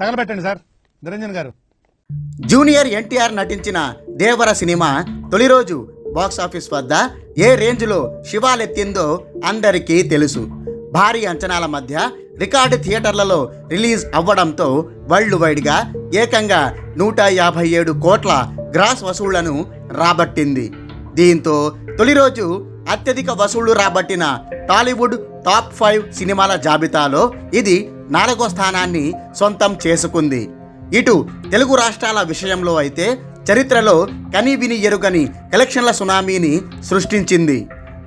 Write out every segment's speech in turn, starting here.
తగలబెట్టండి sir. Niranjan గారు. Junior NTR నటించిన దేవర cinema తొలి రోజు బాక్స్ ఆఫీస్ వద్ద ఏ రేంజ్లో శివాలెత్తిందో అందరికీ తెలుసు. భారీ అంచనాల మధ్య రికార్డు థియేటర్లలో రిలీజ్ అవ్వడంతో వరల్డ్ వైడ్గా ఏకంగా నూట యాభై ఏడు కోట్ల గ్రాస్ వసూళ్ళను రాబట్టింది. దీంతో తొలి రోజు అత్యధిక వసూళ్ళు రాబట్టిన టాలీవుడ్ టాప్ ఫైవ్ సినిమాల జాబితాలో ఇది నాలుగో స్థానాన్ని సొంతం చేసుకుంది. ఇటు తెలుగు రాష్ట్రాల విషయంలో అయితే చరిత్రలో కని విని ఎరుగని కలెక్షన్ల సునామీని సృష్టించింది.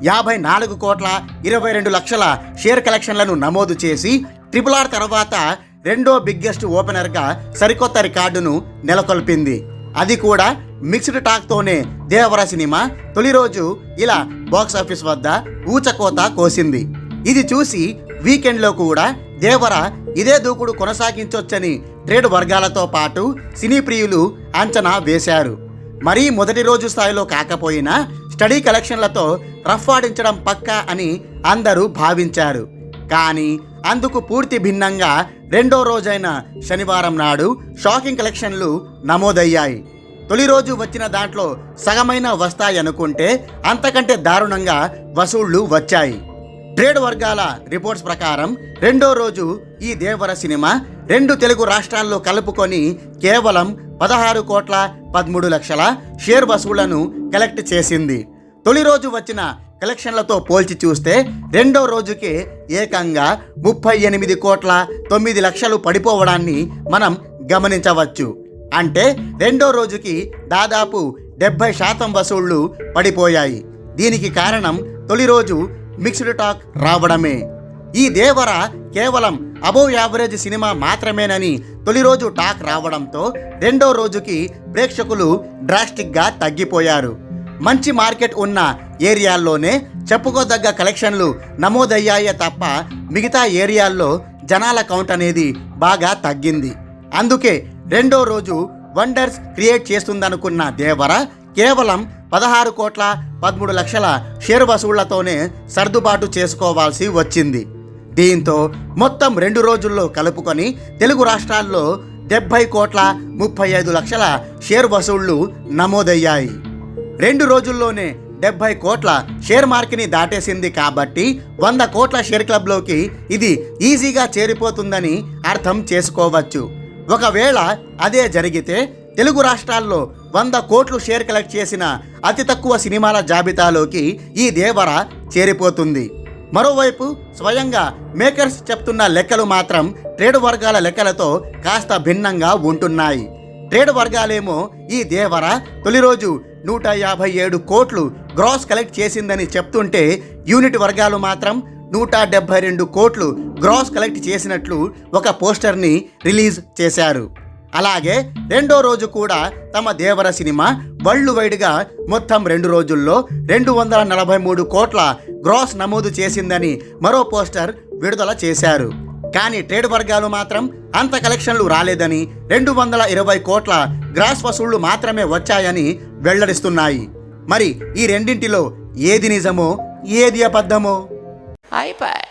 యాభై నాలుగు కోట్ల ఇరవై రెండు లక్షల షేర్ కలెక్షన్లను నమోదు చేసి ట్రిపుల్ ఆర్ తర్వాత రెండో బిగ్గెస్ట్ ఓపెనర్గా సరికొత్త రికార్డును నెలకొల్పింది. అది కూడా మిక్స్డ్ టాక్తోనే దేవర సినిమా తొలి రోజు ఇలా బాక్స్ ఆఫీస్ వద్ద ఊచకోత కోసింది. ఇది చూసి వీకెండ్లో కూడా దేవర ఇదే దూకుడు కొనసాగించొచ్చని ట్రేడ్ వర్గాలతో పాటు సినీ ప్రియులు అంచనా వేశారు. మరీ మొదటి రోజు స్థాయిలో కాకపోయినా స్టడీ కలెక్షన్లతో రఫ్ ఆడించడం పక్కా అని అందరూ భావించారు. కానీ అందుకు పూర్తి భిన్నంగా రెండో రోజైన శనివారం నాడు షాకింగ్ కలెక్షన్లు నమోదయ్యాయి. తొలి రోజు వచ్చిన దాంట్లో సగమైన వస్తాయనుకుంటే అంతకంటే దారుణంగా వసూళ్ళు వచ్చాయి. ట్రేడ్ వర్గాల రిపోర్ట్స్ ప్రకారం రెండో రోజు ఈ దేవర సినిమా రెండు తెలుగు రాష్ట్రాల్లో కలుపుకొని కేవలం పదహారు కోట్ల పదమూడు లక్షల షేర్ వసూళ్ళను కలెక్ట్ చేసింది. తొలి రోజు వచ్చిన కలెక్షన్లతో పోల్చి చూస్తే రెండో రోజుకే ఏకంగా ముప్పై ఎనిమిది కోట్ల తొమ్మిది లక్షలు పడిపోవడాన్ని మనం గమనించవచ్చు. అంటే రెండో రోజుకి దాదాపు డెబ్బై శాతం వసూళ్ళు పడిపోయాయి. దీనికి కారణం తొలి రోజు మిక్స్డ్ టాక్ రావడమే. ఈ దేవర కేవలం అబోవ్ యావరేజ్ సినిమా మాత్రమేనని తొలి రోజు టాక్ రావడంతో రెండో రోజుకి ప్రేక్షకులు డ్రాస్టిక్గా తగ్గిపోయారు. మంచి మార్కెట్ ఉన్న ఏరియాల్లోనే చెప్పుకోదగ్గ కలెక్షన్లు నమోదయ్యాయే తప్ప మిగతా ఏరియాల్లో జనాల కౌంట్ అనేది బాగా తగ్గింది. అందుకే రెండో రోజు వండర్స్ క్రియేట్ చేస్తుందనుకున్న దేవర కేవలం పదహారు కోట్ల పదమూడు లక్షల షేర్ వసూళ్ళతోనే సర్దుబాటు చేసుకోవాల్సి వచ్చింది. దీంతో మొత్తం రెండు రోజుల్లో కలుపుకొని తెలుగు రాష్ట్రాల్లో డెబ్బై కోట్ల ముప్పై ఐదు లక్షల షేర్ వసూళ్ళు నమోదయ్యాయి. రెండు రోజుల్లోనే డెబ్బై కోట్ల షేర్ మార్క్ని దాటేసింది కాబట్టి వంద కోట్ల షేర్ క్లబ్లోకి ఇది ఈజీగా చేరిపోతుందని అర్థం చేసుకోవచ్చు. ఒకవేళ అదే జరిగితే తెలుగు రాష్ట్రాల్లో వంద కోట్లు షేర్ కలెక్ట్ చేసిన అతి తక్కువ సినిమాల జాబితాలోకి ఈ దేవర చేరిపోతుంది. మరోవైపు స్వయంగా మేకర్స్ చెప్తున్న లెక్కలు మాత్రం ట్రేడ్ వర్గాల లెక్కలతో కాస్త భిన్నంగా ఉంటున్నాయి. ట్రేడ్ వర్గాలేమో ఈ దేవర తొలి రోజు నూట యాభై ఏడు కోట్లు గ్రాస్ కలెక్ట్ చేసిందని చెప్తుంటే యూనిట్ వర్గాలు మాత్రం నూట డెబ్బై రెండు కోట్లు గ్రాస్ కలెక్ట్ చేసినట్లు ఒక పోస్టర్ని రిలీజ్ చేశారు. అలాగే రెండో రోజు కూడా తమ దేవర సినిమా వరల్డ్ వైడ్గా మొత్తం రెండు రోజుల్లో రెండు వందల నలభై మూడు కోట్ల గ్రాస్ నమోదు చేసిందని మరో పోస్టర్ విడుదల చేశారు. కానీ ట్రేడ్ వర్గాలు మాత్రం అంత కలెక్షన్లు రాలేదని రెండు వందల ఇరవై కోట్ల గ్రాస్ వసూళ్ళు మాత్రమే వచ్చాయని వెల్లడిస్తున్నాయి. మరి ఈ రెండింటిలో ఏది నిజమో ఏది అబద్ధమో? అయిపోయి